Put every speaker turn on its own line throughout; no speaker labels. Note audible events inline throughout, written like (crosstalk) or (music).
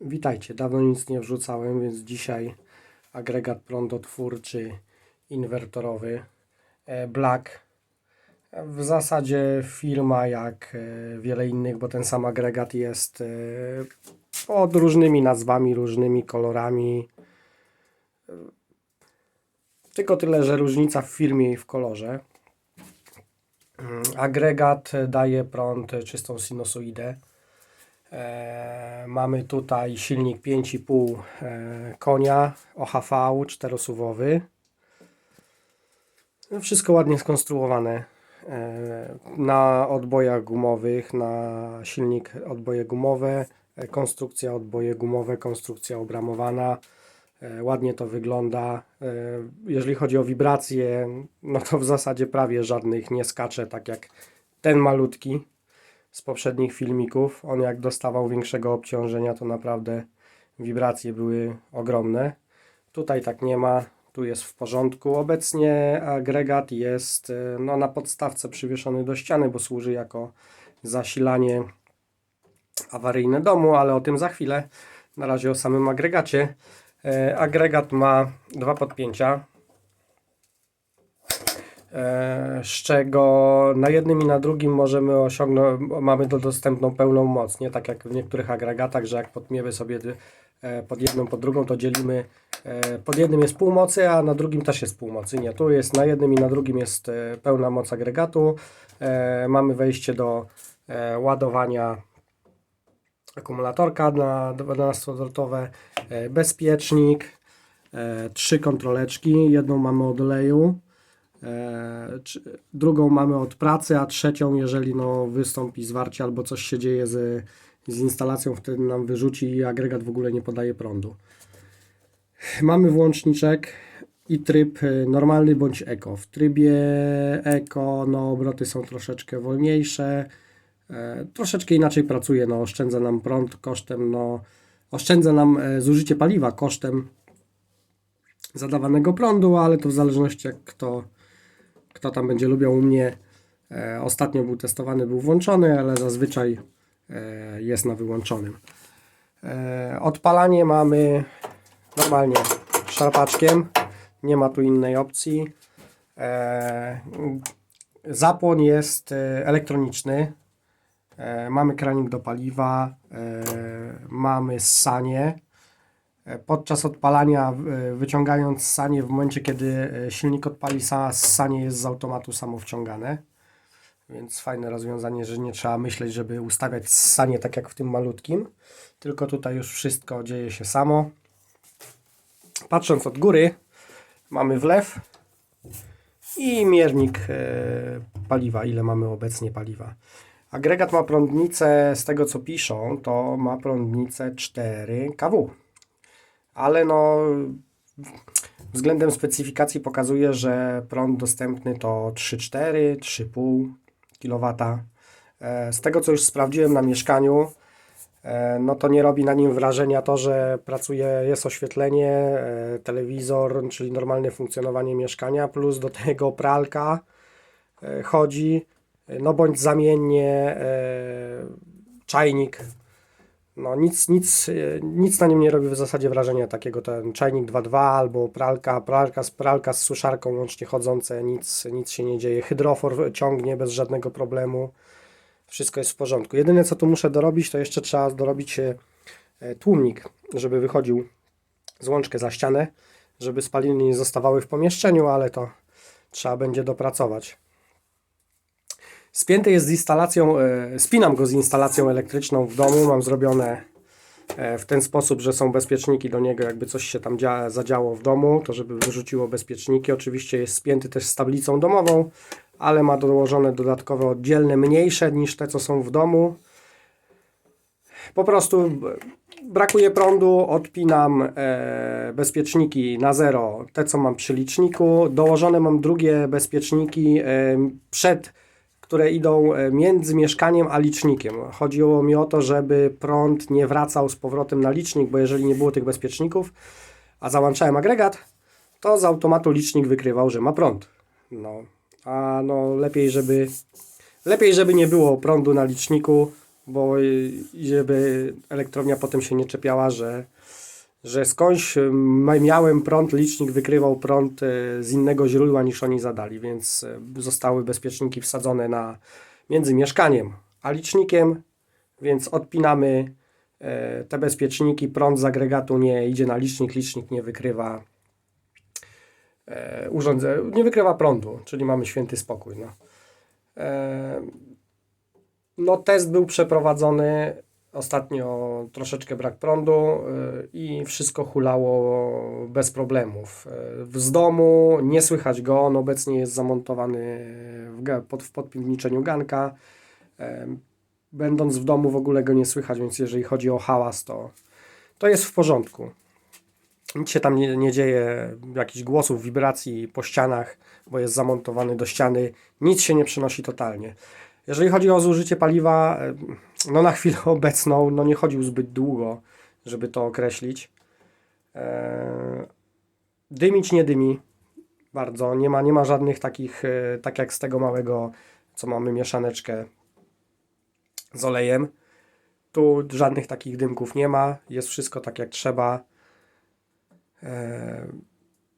Witajcie, dawno nic nie wrzucałem, więc dzisiaj agregat prądotwórczy inwertorowy e, Black. W zasadzie firma jak e, wiele innych, bo ten sam agregat jest e, pod różnymi nazwami, różnymi kolorami. Tylko tyle, że różnica w firmie i w kolorze. Mm, Agregat daje prąd czystą sinusoidę. E, mamy tutaj silnik 5,5 e, konia OHV czterosuwowy. No, Wszystko ładnie skonstruowane. E, na odbojach gumowych, na silnik odboje gumowe, konstrukcja odboje gumowe, konstrukcja obramowana. Ładnie to wygląda. Jeżeli chodzi o wibracje, no to w zasadzie prawie żadnych nie skacze, tak jak ten malutki z poprzednich filmików. On jak dostawał większego obciążenia, to naprawdę wibracje były ogromne. Tutaj tak nie ma, tu jest w porządku. Obecnie agregat jest e, no, na podstawce przywieszony do ściany, bo służy jako zasilanie awaryjne domu, ale o tym za chwilę. Na razie o samym agregacie. E, Agregat ma dwa podpięcia, z czego na jednym i na drugim możemy osiągnąć, mamy do dostępną pełną moc, nie tak jak w niektórych agregatach, że jak podmiemy sobie e, pod jedną, pod drugą, to dzielimy, e, pod jednym jest pół mocy, a na drugim też jest pół mocy, nie, tu jest na jednym i na drugim jest e, pełna moc agregatu, E, mamy wejście do e, ładowania akumulatorka na 12-voltowe, e, bezpiecznik, e, trzy kontroleczki, jedną mamy od oleju, e, drugą mamy od pracy, a trzecią, jeżeli no, wystąpi zwarcie albo coś się dzieje z, z instalacją, wtedy nam wyrzuci i agregat w ogóle nie podaje prądu. Mamy włączniczek i tryb y, normalny bądź eko. W trybie eko no, obroty są troszeczkę wolniejsze, e, troszeczkę inaczej pracuje, no, oszczędza nam prąd kosztem, no, oszczędza nam e, zużycie paliwa kosztem zadawanego prądu, ale to w zależności jak kto, kto tam będzie lubił. U mnie e, ostatnio był testowany, był włączony, ale zazwyczaj e, jest na wyłączonym. E, odpalanie mamy normalnie szarpaczkiem, nie ma tu innej opcji. E, zapłon jest e, elektroniczny. E, mamy kranik do paliwa, e, mamy ssanie. Podczas odpalania, wyciągając ssanie, w momencie kiedy e, silnik odpali, sa- ssanie jest z automatu samo wciągane. Więc fajne rozwiązanie, że nie trzeba myśleć, żeby ustawiać ssanie tak jak w tym malutkim. Tylko tutaj już wszystko dzieje się samo. Patrząc od góry, mamy wlew i miernik e, paliwa, ile mamy obecnie paliwa. Agregat ma prądnicę, z tego co piszą, to ma prądnicę 4 kW. Ale no, względem specyfikacji pokazuje, że prąd dostępny to 3,4, 3,5 kW. Z tego co już sprawdziłem na mieszkaniu, E, no to nie robi na nim wrażenia to, że pracuje, jest oświetlenie, e, telewizor, czyli normalne funkcjonowanie mieszkania, plus do tego pralka e, chodzi, no bądź zamiennie czajnik. No nic, nic, nic na nim nie robi w zasadzie wrażenia takiego, ten czajnik 2.2 albo pralka, pralka, z- pralka z suszarką łącznie chodzące, nic, nic się nie dzieje. Hydrofor ciągnie bez żadnego problemu wszystko jest w porządku. Jedyne co tu muszę dorobić, to jeszcze trzeba dorobić e, e, tłumnik, żeby wychodził złączkę za ścianę, żeby spaliny nie zostawały w pomieszczeniu, ale to trzeba będzie dopracować. Spięty jest z instalacją, e, spinam go z instalacją elektryczną w domu, mam zrobione e, w ten sposób, że są bezpieczniki do niego, jakby coś się tam dzia- zadziało w domu, to żeby wyrzuciło bezpieczniki. Oczywiście jest spięty też z tablicą domową, ale ma dołożone dodatkowe oddzielne, mniejsze niż te, co są w domu. Po prostu b- brakuje prądu, odpinam e, bezpieczniki na zero, te co mam przy liczniku. Dołożone mam drugie bezpieczniki e, przed, które idą e, między mieszkaniem a licznikiem. Chodziło mi o to, żeby prąd nie wracał z powrotem na licznik, bo jeżeli nie było tych bezpieczników, a załączałem agregat, to z automatu licznik wykrywał, że ma prąd. No, a no lepiej, żeby lepiej, żeby nie było prądu na liczniku, bo żeby elektrownia potem się nie czepiała, że, że skądś y, miałem prąd, licznik wykrywał prąd y, z innego źródła niż oni zadali, więc y, zostały bezpieczniki wsadzone na, między mieszkaniem a licznikiem, więc odpinamy te bezpieczniki, prąd z agregatu nie idzie na licznik, licznik nie wykrywa urządzenia, nie wykrywa prądu, czyli mamy święty spokój. No. E, no test był przeprowadzony, ostatnio troszeczkę brak prądu e, i wszystko hulało bez problemów. E, Z domu nie słychać go, on obecnie jest zamontowany w, pod, w podpiwniczeniu ganka. E, Będąc w domu w ogóle go nie słychać, więc jeżeli chodzi o hałas, to, to jest w porządku. Nic się tam nie, nie dzieje, jakichś głosów, wibracji po ścianach, bo jest zamontowany do ściany. Nic się nie przenosi totalnie. Jeżeli chodzi o zużycie paliwa, e, no na chwilę (laughs) obecną, no nie chodził zbyt długo, żeby to określić. E, Dymić nie dymi bardzo, nie ma, nie ma żadnych takich, e, tak jak z tego małego, co mamy mieszaneczkę z olejem. Tu żadnych takich dymków nie ma, jest wszystko tak jak trzeba.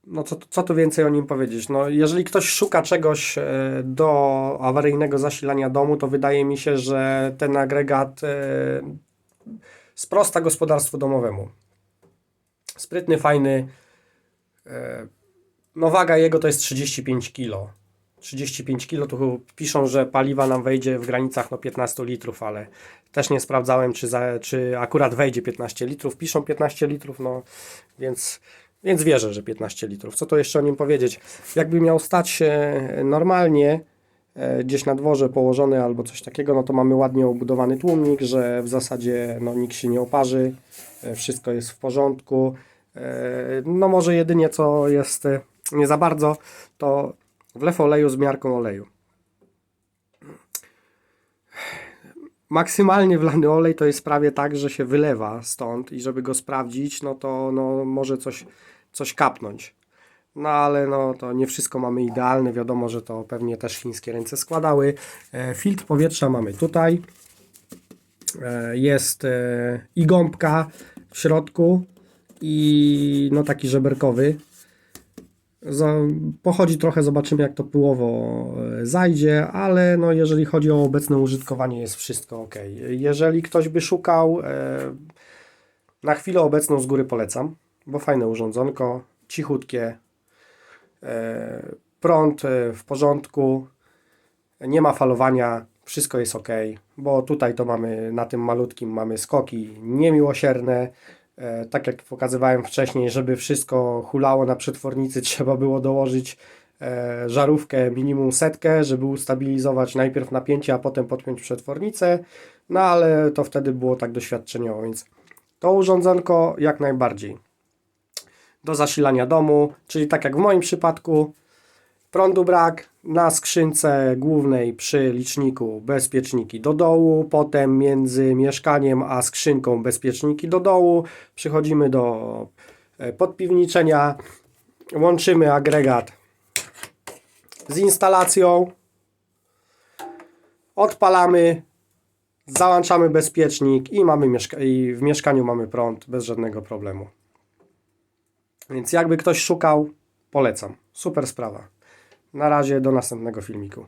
No co, co tu więcej o nim powiedzieć? No, jeżeli ktoś szuka czegoś e, do awaryjnego zasilania domu, to wydaje mi się, że ten agregat e, sprosta gospodarstwu domowemu. Sprytny, fajny. E, No waga jego to jest 35 kg. 35 kg, tu piszą, że paliwa nam wejdzie w granicach no 15 litrów, ale też nie sprawdzałem, czy, za, czy akurat wejdzie 15 litrów. Piszą 15 litrów, no więc, więc wierzę, że 15 litrów. Co to jeszcze o nim powiedzieć? Jakby miał stać się normalnie, e, gdzieś na dworze położony albo coś takiego, no to mamy ładnie obudowany tłumnik, że w zasadzie no, nikt się nie oparzy, e, wszystko jest w porządku. E, No może jedynie co jest nie za bardzo, to wlew oleju z miarką oleju. Maksymalnie wlany olej to jest prawie tak, że się wylewa stąd i żeby go sprawdzić, no to no, może coś, coś kapnąć. No ale no, to nie wszystko mamy idealne, wiadomo, że to pewnie też chińskie ręce składały. E, filtr powietrza mamy tutaj. E, jest e, i gąbka w środku i no taki żeberkowy. Pochodzi trochę, zobaczymy jak to pyłowo e, zajdzie, ale no jeżeli chodzi o obecne użytkowanie jest wszystko ok. Jeżeli ktoś by szukał, e, na chwilę obecną z góry polecam, bo fajne urządzonko, cichutkie, e, prąd w porządku, nie ma falowania, wszystko jest ok, bo tutaj to mamy, na tym malutkim mamy skoki niemiłosierne, tak jak pokazywałem wcześniej, żeby wszystko hulało na przetwornicy, (laughs) trzeba było dołożyć e, żarówkę minimum setkę, żeby ustabilizować najpierw napięcie, a potem podpiąć przetwornicę. No ale to wtedy było tak doświadczeniowo, więc to urządzonko jak najbardziej do zasilania domu, czyli tak jak w moim przypadku, prądu brak, na skrzynce głównej przy liczniku bezpieczniki do dołu, potem między mieszkaniem a skrzynką bezpieczniki do dołu, przychodzimy do e, podpiwniczenia, łączymy agregat z instalacją, odpalamy, załączamy bezpiecznik i, mamy mieszka- i w mieszkaniu mamy prąd bez żadnego problemu. Więc jakby ktoś szukał, polecam. Super sprawa. Na razie do następnego filmiku.